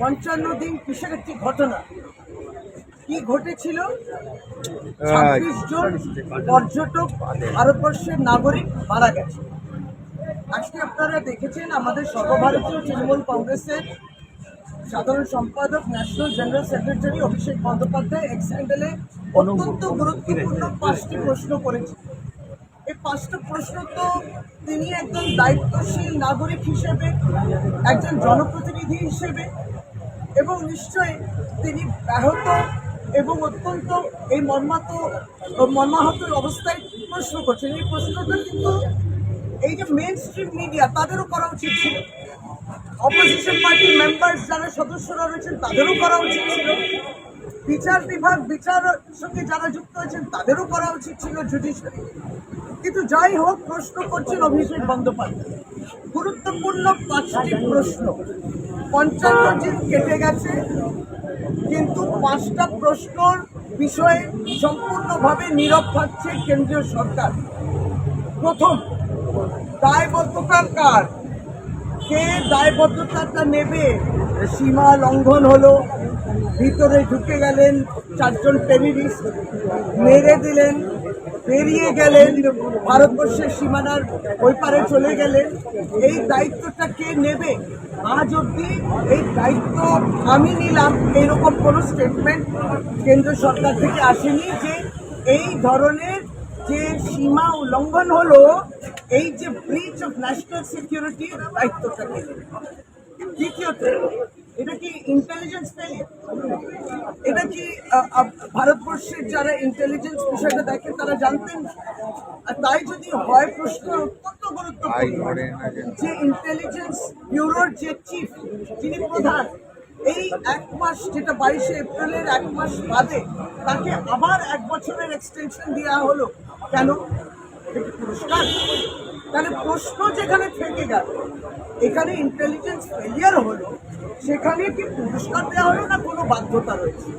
পঞ্চান্ন দিন কিসের একটি ঘটনা কি ঘটেছিল? ছাব্বিশ জন পর্যটক ভারতবর্ষের নাগরিক মারা গেছে। আজকে আপনারা দেখেছেন আমাদের সর্বভারতীয় তৃণমূল কংগ্রেসের সাধারণ সম্পাদক national general secretary Abhishek Bandyopadhyay X হ্যান্ডেলে অত্যন্ত গুরুত্বপূর্ণ পাঁচটি প্রশ্ন করেছেন। এই পাঁচটা প্রশ্ন তো তিনি একজন দায়িত্বশীল নাগরিক হিসেবে একজন জনপ্রতিনিধি হিসেবে এবং নিশ্চয়ই তিনি ব্যাহত এবং অত্যন্ত এই মর্মাত, মর্মাহত অবস্থায় প্রশ্ন করছেন। এই প্রশ্নটা কিন্তু এই যে মেন স্ট্রিম মিডিয়া তাদেরও করা উচিত ছিল। অপোজিশন পার্টির মেম্বার্স যারা সদস্যরা রয়েছেন তাদেরও করা উচিত ছিল। বিচার বিভাগ বিচারের সঙ্গে যারা যুক্ত হয়েছেন তাদেরও করা উচিত ছিল জুডিশিয়ারি কিন্তু যাই হোক, প্রশ্ন করছেন অভিষেক বন্দ্যোপাধ্যায়। গুরুত্বপূর্ণ পাঁচটি প্রশ্ন। পঞ্চান্ন দিন কেটে গেছে, কিন্তু পাঁচটা প্রশ্নর বিষয়ে সম্পূর্ণভাবে নীরব থাকছে কেন্দ্রীয় সরকার। প্রথম, দায়বদ্ধতার কার? কে দায়বদ্ধতাটা নেবে? সীমা লঙ্ঘন হলো, ভিতরে ঢুকে গেলেন চারজন টেরিরিস্ট মেরে দিলেন বেরিয়ে গেলেন, ভারতবর্ষের সীমানার ওই পারে চলে গেলেন। এই দায়িত্বটা কে নেবে? আজ অব্দি এই দায়িত্ব আমি নিলাম। এইরকম কোনো স্টেটমেন্ট কেন্দ্র সরকার থেকে আসেনি যে এই ধরনের যে সীমা উল্লঙ্ঘন হলো, এই যে ব্রিচ অফ ন্যাশনাল সিকিউরিটির দায়িত্বটা কে নেবে? দ্বিতীয়ত এটা কি ইন্টেলিজেন্স এটা কি ভারতবর্ষের যারা ইন্টেলিজেন্স বিষয়টা দেখেন তারা জানতেন? আর তাই যদি হয় প্রশ্ন অত্যন্ত গুরুত্বপূর্ণ। যে ইন্টেলিজেন্স ব্যুরোর যে চিফ যিনি প্রধান এই এক মাস যেটা বাইশে এপ্রিলের এক মাস বাদে তাকে আবার এক বছরের এক্সটেনশন দেওয়া হলো। কেন? পুরস্কার? তাহলে প্রশ্ন যেখানে থেকে গেল এখানে ইন্টেলিজেন্স ফেলিয়ার হলো, সেখানে কি পুরস্কার দেওয়া হলো না কোনো বাধ্যতা রয়েছে?